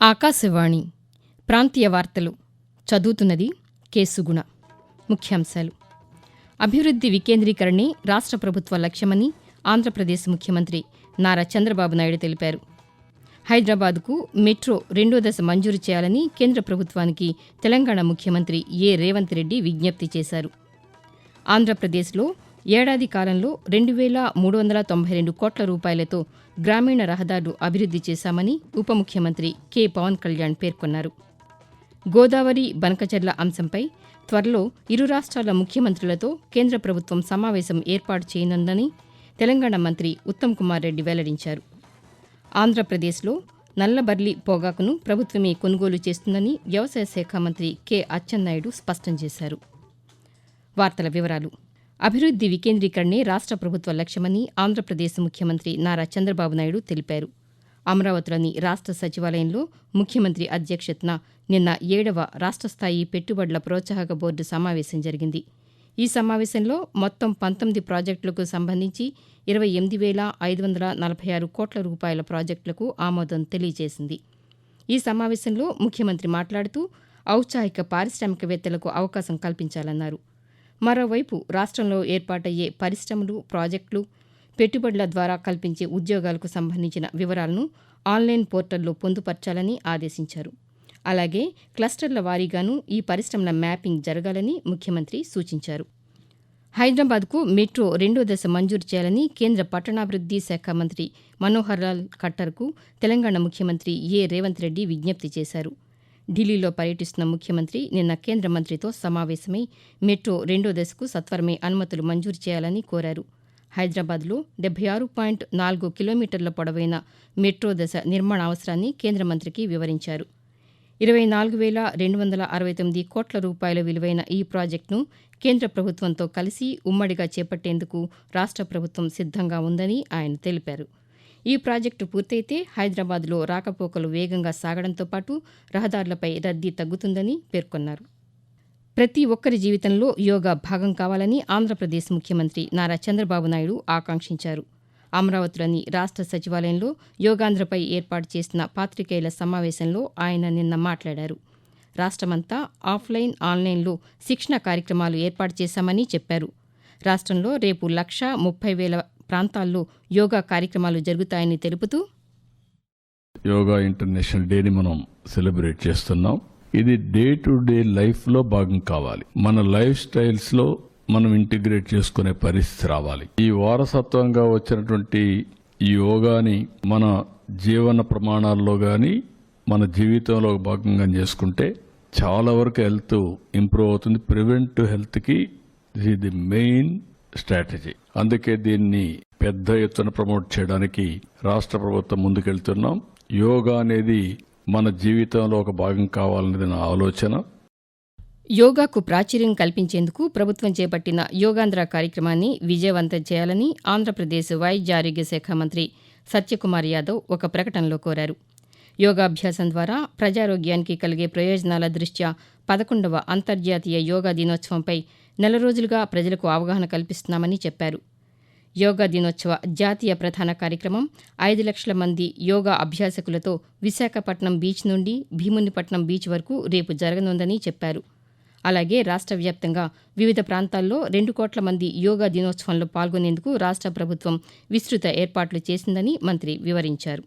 ఆకాశవాణి ప్రాంతీయ వార్తలు చదువుతున్నది కేసుగుణ ముఖ్యాంశాలు. అభివృద్ధి వికేంద్రీకరణే రాష్ట్ర ప్రభుత్వ లక్ష్యమని ఆంధ్రప్రదేశ్ ముఖ్యమంత్రి నారా చంద్రబాబు నాయుడు తెలిపారు. హైదరాబాద్కు మెట్రో రెండో దశ మంజూరు చేయాలని కేంద్ర ప్రభుత్వానికి తెలంగాణ ముఖ్యమంత్రి ఏ రేవంత్ రెడ్డి విజ్ఞప్తి చేశారు. ఆంధ్రప్రదేశ్లో ఏడాది కాలంలో రెండు వేల మూడు వందల తొంభై రెండు కోట్ల రూపాయలతో గ్రామీణ రహదారులు అభివృద్ది చేశామని ఉప ముఖ్యమంత్రి కె. పవన్ కళ్యాణ్ పేర్కొన్నారు. గోదావరి బనకచర్ల అంశంపై త్వరలో ఇరు రాష్ట్రాల ముఖ్యమంత్రులతో కేంద్ర ప్రభుత్వం సమావేశం ఏర్పాటు చేయనుందని తెలంగాణ మంత్రి ఉత్తమ్ కుమార్ రెడ్డి వెల్లడించారు. ఆంధ్రప్రదేశ్లో నల్లబర్లి పొగాకును ప్రభుత్వమే కొనుగోలు చేస్తుందని వ్యవసాయ శాఖ మంత్రి కె. అచ్చెన్నాయుడు స్పష్టం చేశారు. వార్తల వివరాలు అభివృద్ది వికేంద్రీకరణే రాష్ట్ర ప్రభుత్వ లక్ష్యమని ఆంధ్రప్రదేశ్ ముఖ్యమంత్రి నారా చంద్రబాబు నాయుడు తెలిపారు. అమరావతిలోని రాష్ట్ర సచివాలయంలో ముఖ్యమంత్రి అధ్యక్షతన నిన్న ఏడవ రాష్ట్ర స్థాయి పెట్టుబడుల ప్రోత్సాహక బోర్డు సమావేశం జరిగింది. ఈ సమావేశంలో మొత్తం పంతొమ్మిది ప్రాజెక్టులకు సంబంధించి ఇరవై ఎనిమిది వేల ఐదు వందల నలభై ఆరు కోట్ల రూపాయల ప్రాజెక్టులకు ఆమోదం తెలియజేసింది. ఈ సమావేశంలో ముఖ్యమంత్రి మాట్లాడుతూ ఔత్సాహిక పారిశ్రామికవేత్తలకు అవకాశం కల్పించాలన్నారు. మరోవైపు రాష్ట్రంలో ఏర్పాటయ్యే పరిశ్రమలు ప్రాజెక్టులు పెట్టుబడుల ద్వారా కల్పించే ఉద్యోగాలకు సంబంధించిన వివరాలను ఆన్లైన్ పోర్టల్లో పొందుపర్చాలని ఆదేశించారు. అలాగే క్లస్టర్ల వారీగాను ఈ పరిశ్రమల మ్యాపింగ్ జరగాలని ముఖ్యమంత్రి సూచించారు. హైదరాబాద్కు మెట్రో రెండో దశ మంజూరు చేయాలని కేంద్ర పట్టణాభివృద్ది శాఖ మంత్రి మనోహర్ లాల్ ఖట్టర్కు తెలంగాణ ముఖ్యమంత్రి ఏ రేవంత్ రెడ్డి విజ్ఞప్తి చేశారు. ఢిల్లీలో పర్యటిస్తున్న ముఖ్యమంత్రి నిన్న కేంద్ర మంత్రితో సమావేశమై మెట్రో రెండో దశకు సత్వరమే అనుమతులు మంజూరు చేయాలని కోరారు. హైదరాబాద్లో డెబ్బై ఆరు పాయింట్ నాలుగు కిలోమీటర్ల పొడవైన మెట్రో దశ నిర్మాణ అవసరాన్ని కేంద్ర మంత్రికి వివరించారు. ఇరవై నాలుగు వేల రెండు వందల అరవై తొమ్మిది కోట్ల రూపాయల విలువైన ఈ ప్రాజెక్టును కేంద్ర ప్రభుత్వంతో కలిసి ఉమ్మడిగా చేపట్టేందుకు రాష్ట్ర ప్రభుత్వం సిద్ధంగా ఉందని ఆయన తెలిపారు. ఈ ప్రాజెక్టు పూర్తయితే హైదరాబాద్లో రాకపోకలు వేగంగా సాగడంతో పాటు రహదారులపై రద్దీ తగ్గుతుందని పేర్కొన్నారు. ప్రతి ఒక్కరి జీవితంలో యోగా భాగం కావాలని ఆంధ్రప్రదేశ్ ముఖ్యమంత్రి నారా చంద్రబాబు నాయుడు ఆకాంక్షించారు. అమరావతిలోని రాష్ట్ర సచివాలయంలో యోగాంధ్రపై ఏర్పాటు చేసిన పాతికేయుల సమావేశంలో ఆయన నిన్న మాట్లాడారు. రాష్ట్రమంతా ఆఫ్లైన్ ఆన్లైన్లో శిక్షణ కార్యక్రమాలు ఏర్పాటు చేశామని చెప్పారు. రాష్ట్రంలో రేపు లక్ష ముప్పై వేల ప్రాంతాల్లో యోగా కార్యక్రమాలు జరుగుతాయని తెలుపుతూ యోగా ఇంటర్నేషనల్ డేని మనం సెలబ్రేట్ చేస్తున్నాం. ఇది డే టు డే లైఫ్లో భాగం కావాలి. మన లైఫ్ స్టైల్స్లో మనం ఇంటిగ్రేట్ చేసుకునే పరిస్థితి రావాలి. ఈ వారసత్వంగా వచ్చినటువంటి ఈ యోగాని మన జీవన ప్రమాణాల్లో కానీ మన జీవితంలో భాగంగా చేసుకుంటే చాలా వరకు హెల్త్ ఇంప్రూవ్ అవుతుంది. ప్రివెంట్ హెల్త్కి ఇది మెయిన్ స్ట్రాటజీ అందుకే దీన్ని పెద్ద ఎత్తున ప్రమోట్ చేయడానికి రాష్ట్ర ప్రభుత్వం ముందుకెళ్తున్నాం. యోగా అనేది మన జీవితంలో ఒక భాగం కావాలనేది నా ఆలోచన. యోగాకు ప్రాచుర్యం కల్పించేందుకు ప్రభుత్వం చేపట్టిన యోగాంధ్ర కార్యక్రమాన్ని విజయవంతం చేయాలని ఆంధ్రప్రదేశ్ వైద్య ఆరోగ్య శాఖ మంత్రి సత్యకుమార్ యాదవ్ ఒక ప్రకటనలో కోరారు. యోగాభ్యాసం ద్వారా ప్రజారోగ్యానికి కలిగే ప్రయోజనాల దృష్ట్యా పదకొండవ అంతర్జాతీయ యోగా దినోత్సవంపై నెల రోజులుగా ప్రజలకు అవగాహన కల్పిస్తున్నామని చెప్పారు. యోగా దినోత్సవ జాతీయ ప్రధాన కార్యక్రమం ఐదు లక్షల మంది యోగా అభ్యాసకులతో విశాఖపట్నం బీచ్ నుండి భీమునిపట్నం బీచ్ వరకు రేపు జరగనుందని చెప్పారు. అలాగే రాష్ట్ర వ్యాప్తంగా వివిధ ప్రాంతాల్లో రెండు కోట్ల మంది యోగా దినోత్సవంలో పాల్గొనేందుకు రాష్ట్ర ప్రభుత్వం విస్తృత ఏర్పాట్లు చేసిందని మంత్రి వివరించారు.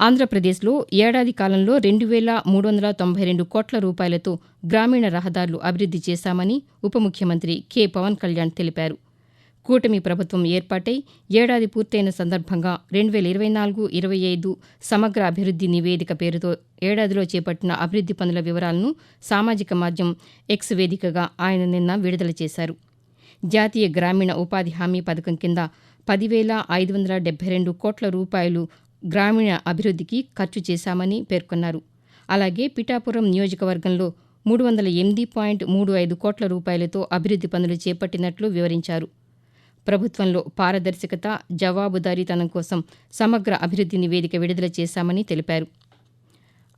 ఆంధ్రప్రదేశ్లో ఏడాది కాలంలో రెండు వేల మూడు వందల తొంభై రెండు కోట్ల రూపాయలతో గ్రామీణ రహదారులు అభివృద్ది చేశామని ఉప ముఖ్యమంత్రి కె. పవన్ కళ్యాణ్ తెలిపారు. కూటమి ప్రభుత్వం ఏర్పాటై ఏడాది పూర్తయిన సందర్భంగా రెండు వేల ఇరవై నాలుగు ఇరవై ఐదు సమగ్ర అభివృద్ది నివేదిక పేరుతో ఏడాదిలో చేపట్టిన అభివృద్ది పనుల వివరాలను సామాజిక మాధ్యమం ఎక్స్ వేదికగా ఆయన నిన్న విడుదల చేశారు. జాతీయ గ్రామీణ ఉపాధి హామీ పథకం కింద పదివేల ఐదు వందల డెబ్బై రెండు కోట్ల రూపాయలు గ్రామీణ అభివృద్దికి ఖర్చు చేశామని పేర్కొన్నారు. అలాగే పిఠాపురం నియోజకవర్గంలో మూడు వందల ఎనిమిది పాయింట్ మూడు ఐదు కోట్ల రూపాయలతో అభివృద్ది పనులు చేపట్టినట్లు వివరించారు. ప్రభుత్వంలో పారదర్శకత జవాబుదారీతనం కోసం సమగ్ర అభివృద్ది నివేదిక విడుదల చేశామని తెలిపారు.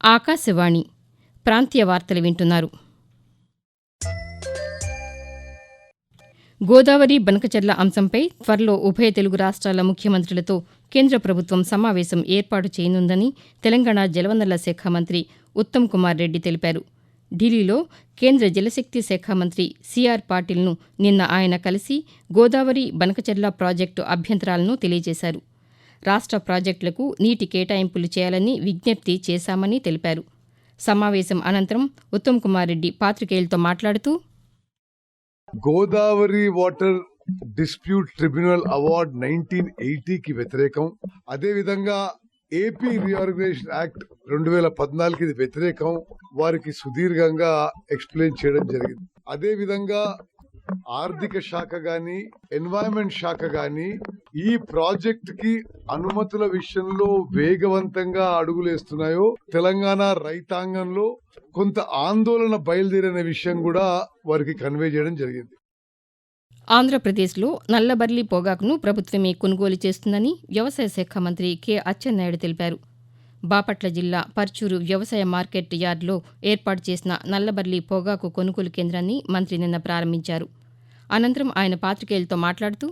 ఆకాశవాణి ప్రాంతీయ వార్తలు వింటున్నారు. గోదావరి బనకచర్ల అంశంపై త్వరలో ఉభయ తెలుగు రాష్ట్రాల ముఖ్యమంత్రులతో కేంద్ర ప్రభుత్వం సమావేశం ఏర్పాటు చేయనుందని తెలంగాణ జలవనరుల శాఖ మంత్రి ఉత్తమ్ కుమార్ రెడ్డి తెలిపారు. ఢిల్లీలో కేంద్ర జలశక్తి శాఖ మంత్రి సిఆర్ పాటిల్ను నిన్న ఆయన కలిసి గోదావరి బనకచెర్ల ప్రాజెక్టు అభ్యంతరాలను తెలియజేశారు. రాష్ట్ర ప్రాజెక్టులకు నీటి కేటాయింపులు చేయాలని విజ్ఞప్తి చేశామని తెలిపారు. సమావేశం అనంతరం ఉత్తమ్ కుమార్ రెడ్డి పాత్రికేయులతో మాట్లాడుతూ Godavari water dispute tribunal award nineteen ఎయిటీకి వ్యతిరేకం. అదేవిధంగా ఏపీ రీఆర్గనైజేషన్ యాక్ట్ రెండు వేల పద్నాలుగుకి వ్యతిరేకం. వారికి సుదీర్ఘంగా ఎక్స్ప్లెయిన్ చేయడం జరిగింది. అదే విధంగా ఆర్థిక శాఖ గాని ఎన్వైరన్మెంట్ శాఖ గాని ఈ ప్రాజెక్ట్కి అనుమతుల విషయంలో వేగవంతంగా అడుగులేస్తున్నాయో తెలంగాణ రైతాంగంలో కొంత ఆందోళన బయలుదేరిన విషయం కూడా వారికి కన్వే చేయడం జరిగింది. ఆంధ్రప్రదేశ్లో నల్లబర్లి పొగాకును ప్రభుత్వమే కొనుగోలు చేస్తుందని వ్యవసాయ శాఖ మంత్రి కె అచ్చెన్నాయుడు తెలిపారు. బాపట్ల జిల్లా పర్చూరు వ్యవసాయ మార్కెట్ యార్డులో ఏర్పాటు చేసిన నల్లబర్లి పొగాకు కొనుగోలు కేంద్రాన్ని మంత్రి నిన్న ప్రారంభించారు. అనంతరం ఆయన పాతికేయులతో మాట్లాడుతూ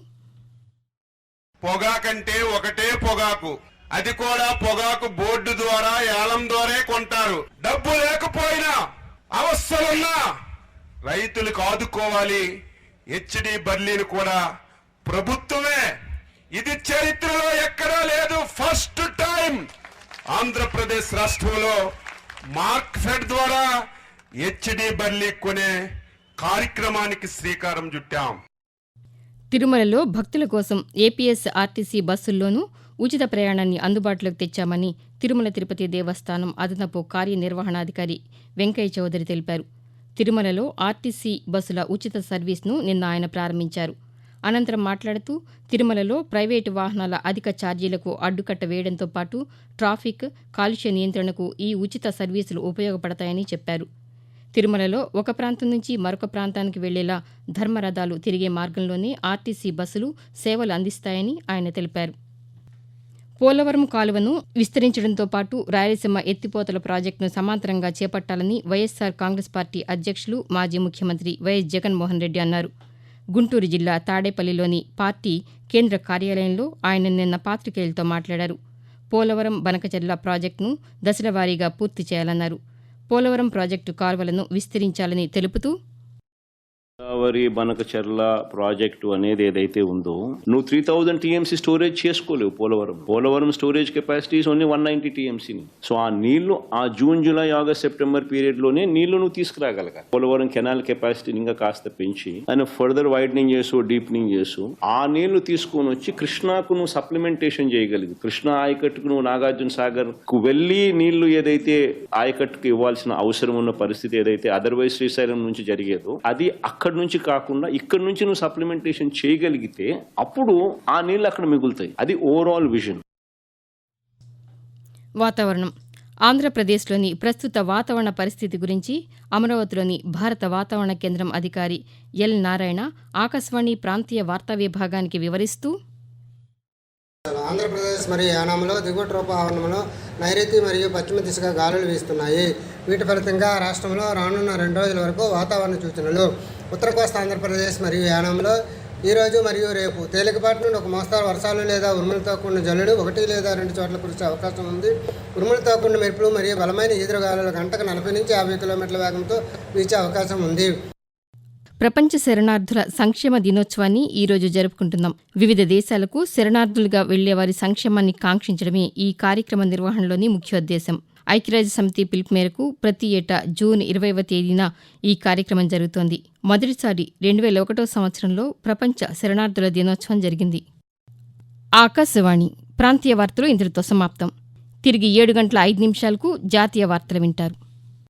పొగాకంటే ఒకటే పొగాకు. అది కూడా పొగాకు బోర్డు ద్వారా ఏలం ద్వారా కొంటారు. డబ్బు లేకపోయినా అవస్థలున్నా రైతులకు ఆదుకోవాలి హెచ్డి బర్లీలు కూడా ప్రభుత్వమే. ఇది చరిత్రలో ఎక్కడా లేదు. ఫస్ట్ టైం ఆంధ్రప్రదేశ్ రాష్ట్రంలో మార్క్ ఫెడ్ ద్వారా హెచ్డి బర్లీ కొనే కార్యక్రమానికి శ్రీకారం చుట్టాం. తిరుమలలో భక్తుల కోసం ఏపీఎస్ ఆర్టీసీ బస్సుల్లోనూ ఉచిత ప్రయాణాన్ని అందుబాటులోకి తెచ్చామని తిరుమల తిరుపతి దేవస్థానం అదనపు కార్యనిర్వహణాధికారి వెంకయ్య చౌదరి తెలిపారు. తిరుమలలో ఆర్టీసీ బస్సుల ఉచిత సర్వీస్ను నిన్న ఆయన ప్రారంభించారు. అనంతరం మాట్లాడుతూ తిరుమలలో ప్రైవేటు వాహనాల అధిక ఛార్జీలకు అడ్డుకట్ట వేయడంతో పాటు ట్రాఫిక్ కాలుష్య నియంత్రణకు ఈ ఉచిత సర్వీసులు ఉపయోగపడతాయని చెప్పారు. తిరుమలలో ఒక ప్రాంతం నుంచి మరొక ప్రాంతానికి వెళ్ళేలా ధర్మరథాలు తిరిగే మార్గంలోనే ఆర్టీసీ బస్సులు సేవలు అందిస్తాయని ఆయన తెలిపారు. పోలవరం కాలువను విస్తరించడంతో పాటు రాయలసీమ ఎత్తిపోతల ప్రాజెక్టును సమాంతరంగా చేపట్టాలని వైఎస్సార్ కాంగ్రెస్ పార్టీ అధ్యక్షులు మాజీ ముఖ్యమంత్రి వైఎస్ జగన్మోహన్ రెడ్డి అన్నారు. గుంటూరు జిల్లా తాడేపల్లిలోని పార్టీ కేంద్ర కార్యాలయంలో ఆయన నిన్న పాతికేయులతో మాట్లాడారు. పోలవరం బనకచర్ల ప్రాజెక్టును దశలవారీగా పూర్తి చేయాలన్నారు. పోలవరం ప్రాజెక్టు కాలువలను విస్తరించాలని తెలుపుతూ గోదావరి బనకచర్ల ప్రాజెక్టు అనేది ఏదైతే ఉందో నువ్వు three thousand TMC storage చేసుకోలేవు Polavaram. Polavaram storage capacities only one ninety టీఎంసీని so ఆ నీళ్ళు ఆ జూన్ జూలై ఆగస్ట్ సెప్టెంబర్ పీరియడ్లోనే నీళ్ళు నువ్వు తీసుకురాగలగాలి పోలవరం కెనాల్ కెపాసిటీని ఇంకా కాస్త పెంచి ఆయన ఫర్దర్ వైడనింగ్ చేసు డీప్నింగ్ చేసు ఆ నీళ్ళు తీసుకొని వచ్చి కృష్ణాకు నువ్వు సప్లిమెంటేషన్ చేయగలిగి కృష్ణా ఆయకట్టుకు నువ్వు నాగార్జున సాగర్కు వెళ్ళి నీళ్ళు ఏదైతే ఆయకట్టుకు ఇవ్వాల్సిన అవసరం ఉన్న పరిస్థితి ఏదైతే అదర్వైజ్ శ్రీశైలం నుంచి జరిగేదో అది అక్కడ నుంచి కాకుండా ఇక్కడ నుంచి నువ్వు సప్లిమెంటేషన్ చేయగలిగితే అప్పుడు ఆ నీళ్ళు అక్కడ మిగులుతాయి. అది ఓవరాల్ విజన్ వాతావరణం. ఆంధ్రప్రదేశ్లోని ప్రస్తుత వాతావరణ పరిస్థితి గురించి అమరావతిలోని భారత వాతావరణ కేంద్రం అధికారి ఎల్ నారాయణ ఆకాశవాణి ప్రాంతీయ వార్తా విభాగానికి వివరిస్తూ ఆంధ్రప్రదేశ్ మరియు యానాంలో దిగువ ట్రోపావరణంలో నైరుతి మరియు పశ్చిమ దిశగా గాలులు వీస్తున్నాయి. వీటి ఫలితంగా రాష్ట్రంలో రానున్న రెండు రోజుల వరకు వాతావరణ సూచనలు ఉత్తర కోస్తా ఆంధ్రప్రదేశ్ మరియు యానంలో ఈరోజు మరియు రేపు. తేలికపాటి నుండి ఒక మోస్తారు వర్షాలు లేదా ఉరుములతో కూడిన జల్లుడు ఒకటి లేదా రెండు చోట్ల కురిసే అవకాశం ఉంది. ఉరుములతో కూడిన మెరుపులు మరియు బలమైన ఈదురుగాలులు గంటకు నలభై నుంచి యాభై కిలోమీటర్ల వేగంతో వీచే అవకాశం ఉంది. ప్రపంచ శరణార్థుల సంక్షేమ దినోత్సవాన్ని ఈ రోజు జరుపుకుంటున్నాం. వివిధ దేశాలకు శరణార్థులుగా వెళ్ళే వారి సంక్షేమాన్ని కాంక్షించడమే ఈ కార్యక్రమ నిర్వహణలోని ముఖ్యోద్దేశం. ఐక్యరాజ్య సమితి పిలుపు మేరకు ప్రతి ఏటా జూన్ ఇరవైవ తేదీన ఈ కార్యక్రమం జరుగుతోంది. మొదటిసారి రెండు వేల ఒకటో సంవత్సరంలో ప్రపంచ శరణార్థుల దినోత్సవం జరిగింది. ఆకాశవాణి ప్రాంతీయ వార్తలు ఇంతటితో సమాప్తం. తిరిగి ఏడు గంటల ఐదు నిమిషాలకు జాతీయ వార్తలు వింటారు.